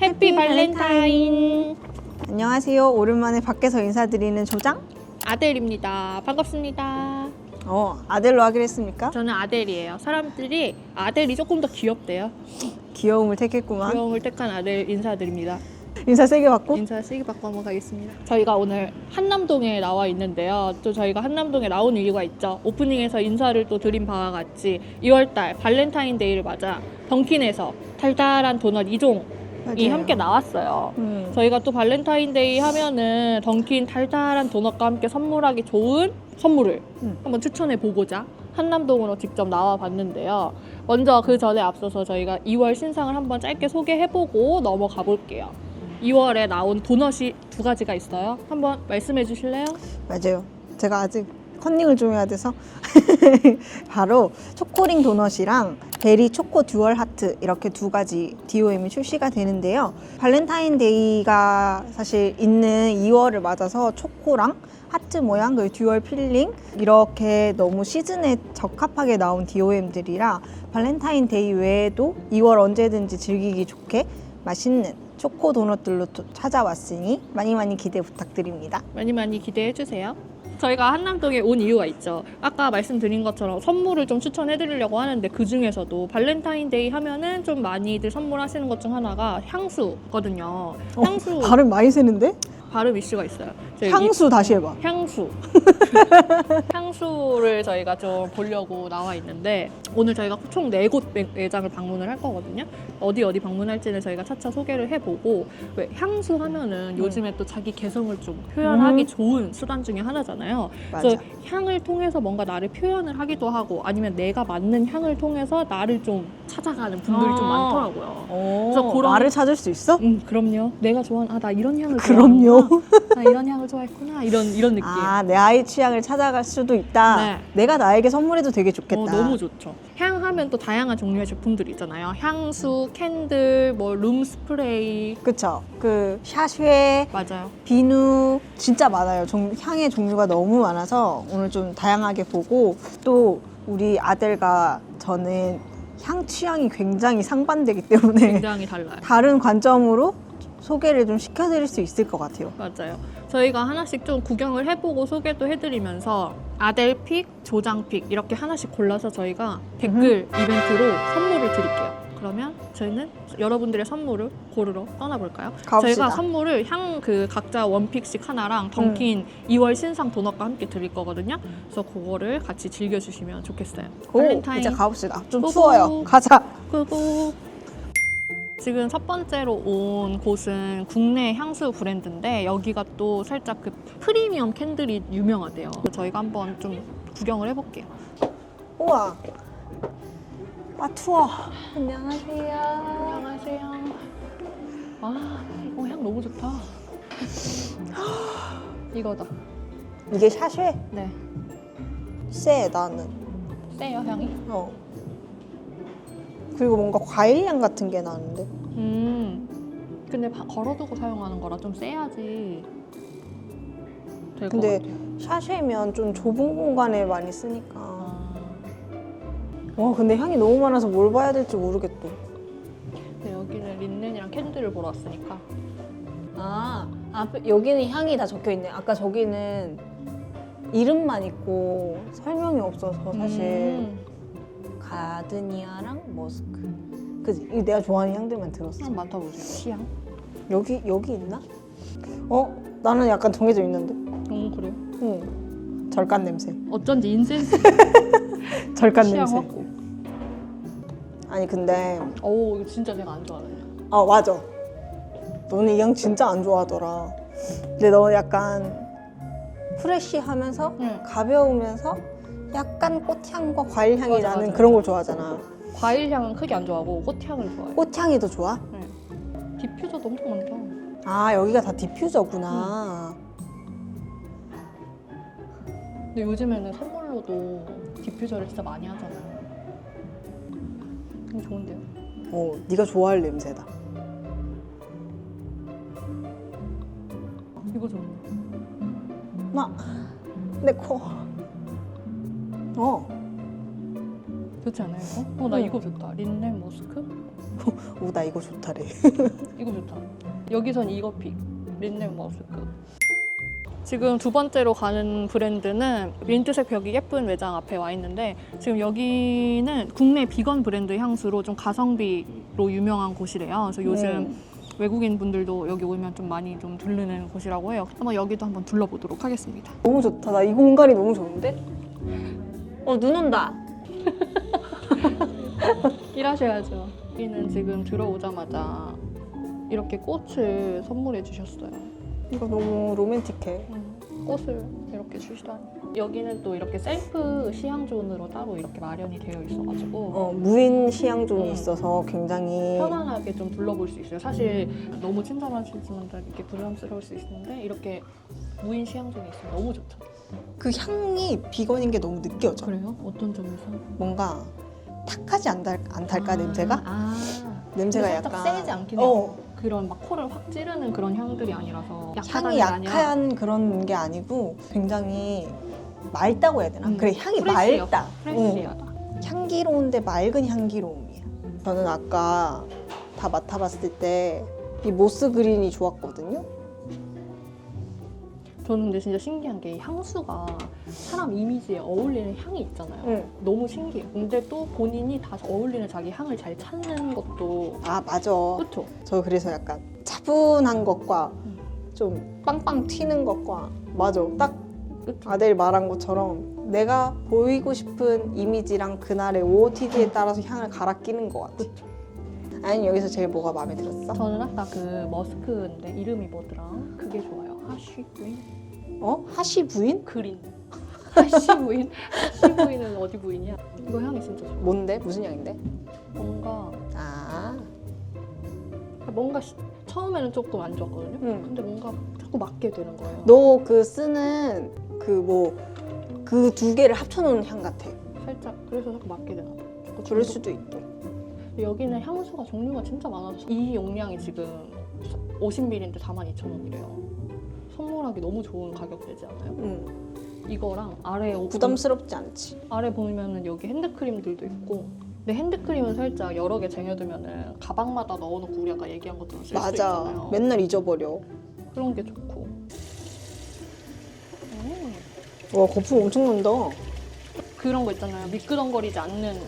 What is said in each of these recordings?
해피 발렌타인 안녕하세요. 오랜만에 밖에서 인사드리는 조장. 아델입니다. 반갑습니다. 어, 아들로 하기로 했습니까? 저는 아델이에요. 사람들이 아델이 조금 더 귀엽대요. 귀여움을 택했구만. 귀여움을 택한 아델 인사드립니다. 인사 세게 받고. 인사 세게 받고 한번 가겠습니다. 저희가 오늘 한남동에 나와 있는데요. 또 저희가 한남동에 나온 이유가 있죠. 오프닝에서 인사를 또 드린 바와 같이 2월달 발렌타인데이를 맞아 던킨에서 달달한 도넛 2종 이 맞아요. 함께 나왔어요. 음. 저희가 또 발렌타인데이 하면은 던킨 달달한 도넛과 함께 선물하기 좋은 선물을 음. 한번 추천해 보고자 한남동으로 직접 나와 봤는데요. 먼저 그 전에 앞서서 저희가 2월 신상을 한번 짧게 소개해 보고 넘어가 볼게요. 2월에 나온 도넛이 두 가지가 있어요. 한번 말씀해 주실래요? 맞아요. 제가 아직 컨닝을 좀 해야 돼서 바로 초코링 도넛이랑 베리 초코 듀얼 하트 이렇게 두 가지 DOM이 출시가 되는데요. 발렌타인데이가 사실 있는 2월을 맞아서 초코랑 하트 모양 그 듀얼 필링 이렇게 너무 시즌에 적합하게 나온 DOM들이라 발렌타인데이 외에도 2월 언제든지 즐기기 좋게 맛있는 초코 도넛들로 또 찾아왔으니 많이 많이 기대 부탁드립니다. 많이 많이 기대해 주세요. 저희가 한남동에 온 이유가 있죠. 아까 말씀드린 것처럼 선물을 좀 추천해 드리려고 하는데 그 중에서도 발렌타인데이 하면은 좀 많이들 선물하시는 것 중 하나가 향수거든요. 향수 어, 발음 많이 세는데? 발음 이슈가 있어요. 저희 향수 다시 해봐. 이- 향수. 향수를 저희가 좀 보려고 나와 있는데 오늘 저희가 총 네 곳 매장을 방문을 할 거거든요. 어디 어디 방문할지는 저희가 차차 소개를 해보고 왜 향수 하면은 요즘에 또 자기 개성을 좀 표현하기 음. 좋은 수단 중에 하나잖아요. 맞아. 그래서 향을 통해서 뭔가 나를 표현을 하기도 하고 아니면 내가 맞는 향을 통해서 나를 좀 찾아가는 분들이 좀 아. 많더라고요. 오, 그래서 그런- 말을 찾을 수 있어? 음, 그럼요. 내가 좋아하는 아나 이런 향을 그럼요. 좋아하는구나. 나 이런 향을 좋아했구나. 이런 이런 느낌. 아, 내 아이 취향을 찾아갈 수도 있다. 네. 내가 나에게 선물해도 되게 좋겠다. 어, 너무 좋죠. 향 하면 또 다양한 종류의 제품들이 있잖아요. 향수, 캔들, 뭐 룸 스프레이. 그쵸. 그 샤쉐, 맞아요. 비누 진짜 많아요. 종- 향의 종류가 너무 많아서 오늘 좀 다양하게 보고 또 우리 아들과 저는 향 취향이 굉장히 상반되기 때문에 굉장히 달라요. 다른 관점으로 소개를 좀 시켜드릴 수 있을 것 같아요. 맞아요. 저희가 하나씩 좀 구경을 해보고 소개도 해드리면서 아델픽, 조장픽 이렇게 하나씩 골라서 저희가 댓글 이벤트로 선물을 드릴게요. 그러면 저희는 여러분들의 선물을 고르러 떠나볼까요? 가봅시다. 저희가 선물을 향 그 각자 원픽씩 하나랑 던킨 2월 신상 도넛과 함께 드릴 거거든요. 그래서 그거를 같이 즐겨주시면 좋겠어요. 오, 발렌타인 이제 가봅시다. 좀 고고. 추워요. 가자. 끄고 지금 첫 번째로 온 곳은 국내 향수 브랜드인데 여기가 또 살짝 그 프리미엄 캔들이 유명하대요. 저희가 한번 좀 구경을 해볼게요. 우와. 아 추워. 안녕하세요. 안녕하세요. 아, 어, 향 너무 좋다. 이거다. 이게 샤쉐? 네. 쎄 나는. 세요 향이? 어. 그리고 뭔가 과일향 같은 게 나는데. 음. 근데 바- 걸어두고 사용하는 거라 좀 세야지. 될것 근데 같아요. 샤쉐면 좀 좁은 공간에 많이 쓰니까. 아, 와 근데 향이 너무 많아서 뭘 봐야 될지 모르겠다. 근데 여기는 린넨이랑 캔들을 보러 왔으니까. 아, 앞에 여기는 향이 다 적혀 있네. 아까 저기는 이름만 있고 설명이 없어서 사실 음. 가드니아랑 머스크. 그지? 이거 내가 좋아하는 향들만 들었어. 향 맡아보세요. 시향. 여기 여기 있나? 어? 나는 약간 정해져 있는데. 너무 그래요. 응. 절간 냄새. 어쩐지 인센스 절간 시향 냄새. 확고. 아니 근데 오 이거 진짜 제가 안 좋아하는. 아 맞아. 너는 이 향 진짜 안 좋아하더라. 근데 너 약간 프레쉬하면서 응. 가벼우면서 약간 꽃향과 과일향이 맞아, 나는 맞아. 그런 걸 좋아하잖아. 과일 향은 크게 안 좋아하고 꽃향을 좋아해요. 꽃향이 더 좋아? 디퓨저도 엄청 많다. 아 여기가 다 디퓨저구나. 근데 요즘에는 선물로도 디퓨저를 진짜 많이 하잖아요. 이거 좋은데요? 어, 네가 좋아할 냄새다. 이거 좋은데. 내 코. 어, 좋지 않아요 이거? 어나 응. 이거 좋다. 린넨 머스크? 오, 나 이거 좋다래. 이거 좋다. 여기선 이거 픽. 린넨 머스크. 지금 두 번째로 가는 브랜드는 민트색 벽이 예쁜 매장 앞에 와 있는데 지금 여기는 국내 비건 브랜드 향수로 좀 가성비로 유명한 곳이래요. 그래서 요즘 음. 외국인 분들도 여기 오면 좀 많이 좀 들르는 곳이라고 해요. 한번 여기도 한번 둘러보도록 하겠습니다. 너무 좋다. 나 이 공간이 너무 좋은데? 어, 눈 온다. 일하셔야죠. 여기는 지금 들어오자마자 이렇게 꽃을 선물해 주셨어요. 이거 너무 로맨틱해. 음, 꽃을 이렇게 주시다니. 여기는 또 이렇게 셀프 시향존으로 따로 이렇게 마련이 되어 있어가지고 어, 무인 시향존이 음. 있어서 굉장히 편안하게 좀 둘러볼 수 있어요. 사실 너무 친절하신 분들 이렇게 부담스러울 수 있는데 이렇게 무인 시향존이 있으면 너무 좋죠. 그 향이 비건인 게 너무 느껴져. 그래요? 어떤 점에서? 뭔가 탁하지 않달, 않달까 아, 냄새가? 아, 냄새가 살짝 약간 세지 않긴 해요. 어, 그런 막 코를 확 찌르는 그런 향들이 아니라서 향이 약한 그런 게 아니고 굉장히 맑다고 해야 되나? 음, 그래 향이 프레쉬해요. 맑다. 프레시하다. 응. 향기로운데 맑은 향기로움이야. 저는 아까 다 맡아봤을 때 이 모스 그린이 좋았거든요. 저는 근데 진짜 신기한 게이 향수가 사람 이미지에 어울리는 향이 있잖아요. 응. 너무 신기해요. 근데 또 본인이 다 어울리는 자기 향을 잘 찾는 것도 아 맞아. 그렇죠. 저 그래서 약간 차분한 것과 음. 좀 빵빵 튀는 것과 맞아. 딱 그렇죠. 아델 말한 것처럼 내가 보이고 싶은 이미지랑 그날의 OOTD에 따라서 향을 갈아 끼는 것 같아. 그쵸. 아니 여기서 제일 뭐가 마음에 들었어? 저는 아까 그 머스크인데 이름이 뭐더라? 그게 좋아요. 하쉬 부인? 어? 하시 부인? 그린. 하쉬 부인? 하쉬 부인은 어디 부인이야? 이거 향이 진짜 좋아. 뭔데? 무슨 향인데? 뭔가 아, 뭔가 시- 처음에는 조금 안 좋았거든요. 응. 근데 뭔가 자꾸 맞게 되는 거예요. 너 그 쓰는 그 뭐 그 두 개를 합쳐놓은 향 같아. 살짝 그래서 자꾸 맞게 되나 봐. 자꾸 그럴 중독- 수도 있고. 여기는 향수가 종류가 진짜 많아서 이 용량이 지금 50ml인데 42,000원이래요. 선물하기 너무 좋은 가격 되지 않아요? 응. 이거랑 아래 오- 부담스럽지 않지. 아래 보면은 여기 핸드크림들도 있고 근데 핸드크림은 살짝 여러 개 쟁여두면은 가방마다 넣어놓고 우리 아까 얘기한 것처럼 쓸 수 맞아. 있잖아요. 맨날 잊어버려. 그런 게 좋고 음, 와 거품 엄청 난다. 그런 거 있잖아요. 미끄덩거리지 않는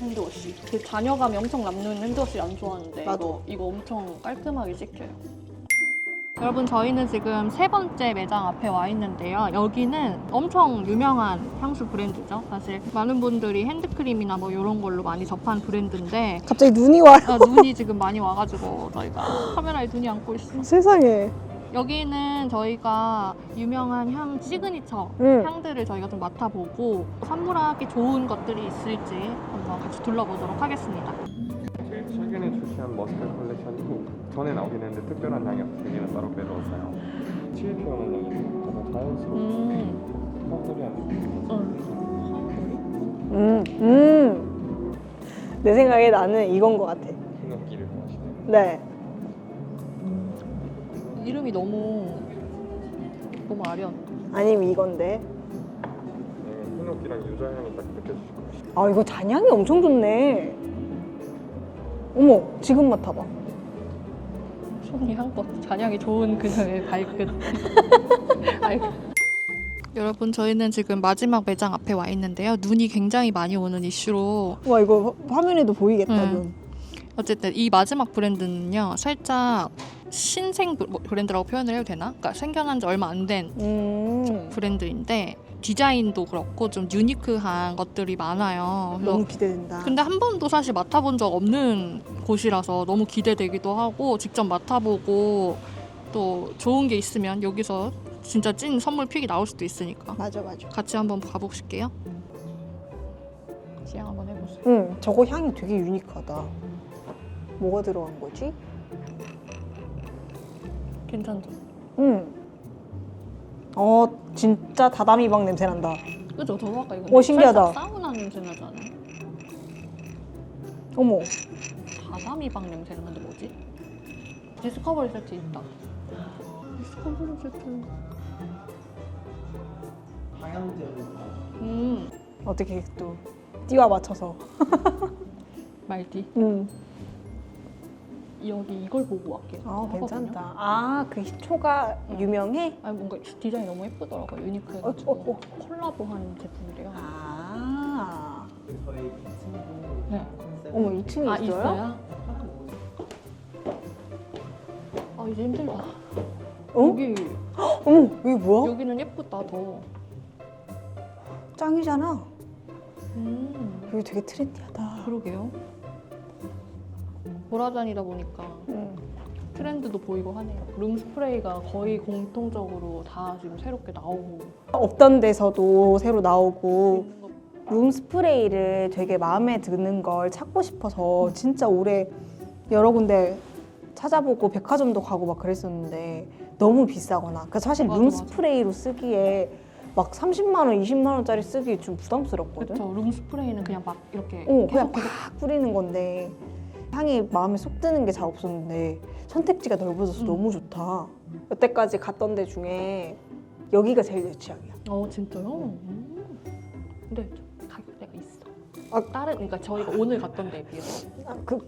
핸드워시. 그 잔여감이 엄청 남는 핸드워시 안 좋아하는데 나도. 이거, 이거 엄청 깔끔하게 씻겨요. 여러분 저희는 지금 세 번째 매장 앞에 와 있는데요. 여기는 엄청 유명한 향수 브랜드죠. 사실 많은 분들이 핸드크림이나 뭐 이런 걸로 많이 접한 브랜드인데 갑자기 눈이 와요. 아, 눈이 지금 많이 와가지고 저희가 카메라에 눈이 안고 있어요. 세상에. 여기는 저희가 유명한 향 시그니처 응. 향들을 저희가 좀 맡아보고 선물하기 좋은 것들이 있을지 한번 같이 둘러보도록 하겠습니다. 제일 최근에 출시한 머스크 컬렉션이 전에 나오긴 했는데 특별한 향이 없어서 여기는 따로. 치일 표현은 여기 약간 자연스러운 음, 펑크리한 느낌. 응. 음, 음. 내 생각에 나는 이건 것 같아. 흰옥기를 좋아하시네요. 네. 이름이 너무 너무 아련. 아니면 이건데. 네, 흰옥기랑 유자향이 딱 느껴지실 거예요. 아 이거 잔향이 엄청 좋네. 어머 지금 맡아봐. 손이 한껏 잔향이 좋은 그녀의 발끝. 여러분 저희는 지금 마지막 매장 앞에 와 있는데요. 눈이 굉장히 많이 오는 이슈로 와 이거 화- 화면에도 보이겠다 응. 눈. 어쨌든 이 마지막 브랜드는요 살짝 신생 브- 뭐 브랜드라고 표현을 해도 되나? 그러니까 생겨난 지 얼마 안된 음. 브랜드인데 디자인도 그렇고 좀 유니크한 것들이 많아요. 너무 기대된다. 근데 한 번도 사실 맡아본 적 없는 곳이라서 너무 기대되기도 하고 직접 맡아보고 또 좋은 게 있으면 여기서 진짜 찐 선물 픽이 나올 수도 있으니까 맞아 맞아. 같이 한번 가보실게요. 시향 한번 해보세요. 응 저거 향이 되게 유니크하다. 뭐가 들어간 거지? 괜찮죠? 응. 어 진짜 다다미방 냄새 난다. 그죠? 저도 아까 이거 오, 신기하다. 살짝 사우나 냄새 나지 않아요? 어머. 바다미방 냄새 나는데 뭐지? 디스커버리 세트 있다. 디스커버리 세트. 음, 어떻게 또 띠와 맞춰서. 말디. 응. 여기 이걸 보고 왔긴 아 하거든요. 괜찮다. 아 그 희초가 유명해? 아니 뭔가 디자인이 너무 예쁘더라고요. 유니크해가지고 어, 어, 어. 콜라보한 제품이래요. 아. 저희 2층도 네. 어머 2층에 아 있어요? 있어요? 아 이제 힘들다. 어? 여기 어머 이게 뭐야? 여기는 예쁘다 더. 짱이잖아. 음 여기 되게 트렌디하다. 그러게요. 돌아다니다 보니까 응. 트렌드도 보이고 하네요. 룸 스프레이가 거의 공통적으로 다 지금 새롭게 나오고 없던 데서도 새로 나오고 있는 룸 스프레이를 되게 마음에 드는 걸 찾고 싶어서 진짜 오래 여러 군데 찾아보고 백화점도 가고 막 그랬었는데 너무 비싸거나 그 사실 맞아, 룸 맞아. 스프레이로 쓰기에 막 30만 원, 20만 원짜리 쓰기 좀 부담스럽거든. 그렇죠. 룸 스프레이는 그냥 막 이렇게 어, 계속 그냥 계속 팍 뿌리는 건데 향이 마음에 쏙 드는 게 잘 없었는데 선택지가 넓어져서 음. 너무 좋다. 여태까지 갔던 데 중에 여기가 제일 내 취향이야. 어 진짜요? 음. 근데 가격대가 있어. 아. 다른 그러니까 저희가 오늘 갔던 데에 비해서 아, 그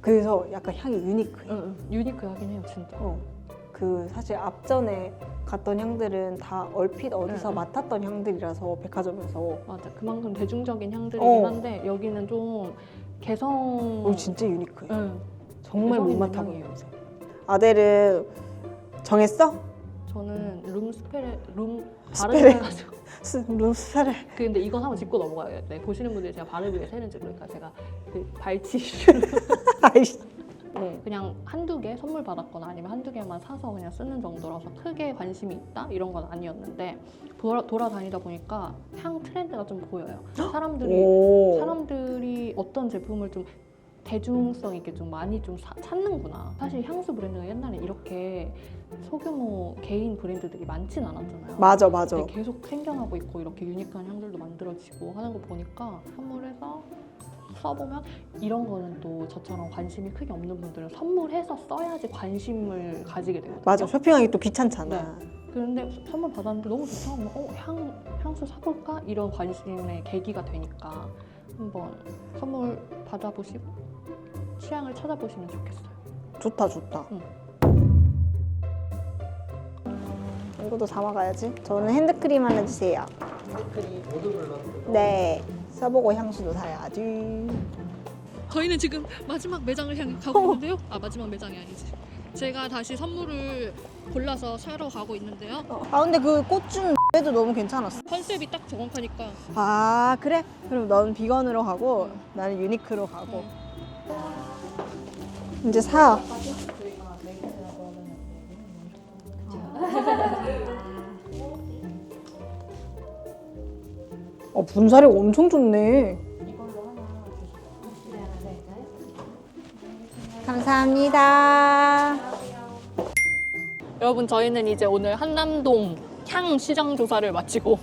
그래서 약간 향이 유니크해. 응, 응. 유니크하긴 해요 진짜. 어. 그 사실 앞전에 갔던 향들은 다 얼핏 어디서 응, 응. 맡았던 향들이라서 백화점에서 맞아. 그만큼 대중적인 향들이긴 어. 한데 여기는 좀 개성. 어, 진짜 유니크해. 응. 정말 못 향이에요. 냄새. 아델은 정했어? 저는 룸 스페레 룸 스페레. 발음을 해가지고. 스- 루스를 근데 이건 한번 짚고 넘어가요. 네, 보시는 분들이 제가 발음이 왜 새는지 그러니까 제가 그 발치 이슈로 아이씨. 네, 그냥 한두 개 선물 받았거나 아니면 한두 개만 사서 그냥 쓰는 정도라서 크게 관심이 있다 이런 건 아니었는데 돌아, 돌아다니다 보니까 향 트렌드가 좀 보여요. 사람들이 오. 사람들이 어떤 제품을 좀 대중성 있게 좀 많이 좀 사- 찾는구나. 사실 향수 브랜드가 옛날에 이렇게 소규모 개인 브랜드들이 많진 않았잖아요. 맞아 맞아. 계속 생겨나고 있고 이렇게 유니크한 향들도 만들어지고 하는 거 보니까 선물해서 써보면 이런 거는 또 저처럼 관심이 크게 없는 분들은 선물해서 써야지 관심을 가지게 되거든요. 맞아. 쇼핑하기 또 귀찮잖아. 그런데 선물 받았는데 너무 좋다 어, 향, 향수 사볼까? 이런 관심의 계기가 되니까 한번 선물 받아보시고 취향을 찾아보시면 좋겠어요. 좋다 좋다. 응. 이것도 담아가야지. 저는 핸드크림 하나 주세요. 핸드크림 모두 블러스 네. 써보고 향수도 사야지. 저희는 지금 마지막 매장을 향해 가고 있는데요. 아 마지막 매장이 아니지. 제가 다시 선물을 골라서 사러 가고 있는데요. 아 근데 그 꽃준 에도 너무 괜찮았어. 컨셉이 딱 정확하니까 아 그래? 그럼 넌 비건으로 가고 나는 유니크로 가고. 이제 사. 어 분사력 엄청 좋네. 감사합니다. 여러분 저희는 이제 오늘 한남동 향 시장 조사를 마치고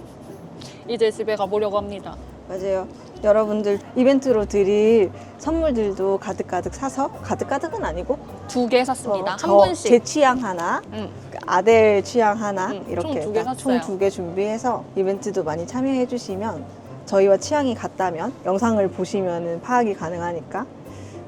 이제 집에 가보려고 합니다. 맞아요. 여러분들 이벤트로 드릴 선물들도 가득가득 사서 가득가득은 아니고 두 개 샀습니다. 어, 한저 분씩. 제 취향 하나, 응. 그 아델 취향 하나 응, 이렇게 총 두개 샀어요. 총두 개 준비해서 이벤트도 많이 참여해 주시면 저희와 취향이 같다면 영상을 보시면 파악이 가능하니까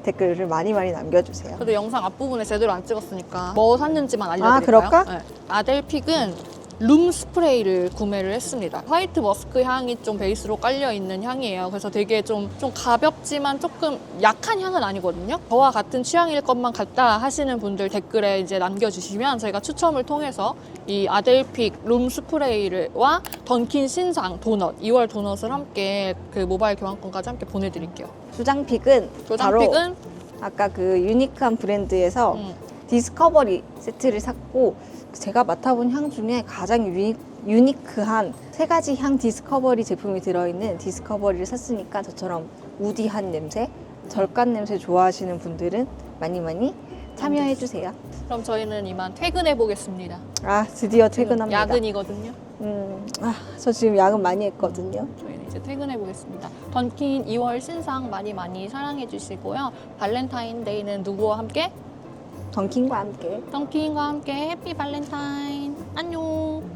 댓글을 많이 많이 남겨주세요. 그래도 영상 앞부분에 제대로 안 찍었으니까 뭐 샀는지만 알려드릴까요? 아, 그럴까? 네. 아델픽은 룸 스프레이를 구매를 했습니다. 화이트 머스크 향이 좀 베이스로 깔려 있는 향이에요. 그래서 되게 좀, 좀 가볍지만 조금 약한 향은 아니거든요. 저와 같은 취향일 것만 같다 하시는 분들 댓글에 이제 남겨주시면 저희가 추첨을 통해서 이 아델픽 룸 스프레이와 던킨 신상 도넛, 2월 도넛을 함께 그 모바일 교환권까지 함께 보내드릴게요. 주장픽은 바로 도장픽은 아까 그 유니크한 브랜드에서 음, 디스커버리 세트를 샀고 제가 맡아본 향 중에 가장 유니, 유니크한 세 가지 향 디스커버리 제품이 들어있는 디스커버리를 샀으니까 저처럼 우디한 냄새, 절간 냄새 좋아하시는 분들은 많이 많이 참여해 주세요. 그럼 저희는 이만 퇴근해 보겠습니다. 아 드디어 퇴근합니다. 야근이거든요. 음, 아, 저 지금 야근 많이 했거든요. 저희는 이제 퇴근해 보겠습니다. 던킨 2월 신상 많이 많이 사랑해 주시고요. 발렌타인데이는 누구와 함께? 던킨과 함께. 던킨과 함께 해피 발렌타인. 안녕.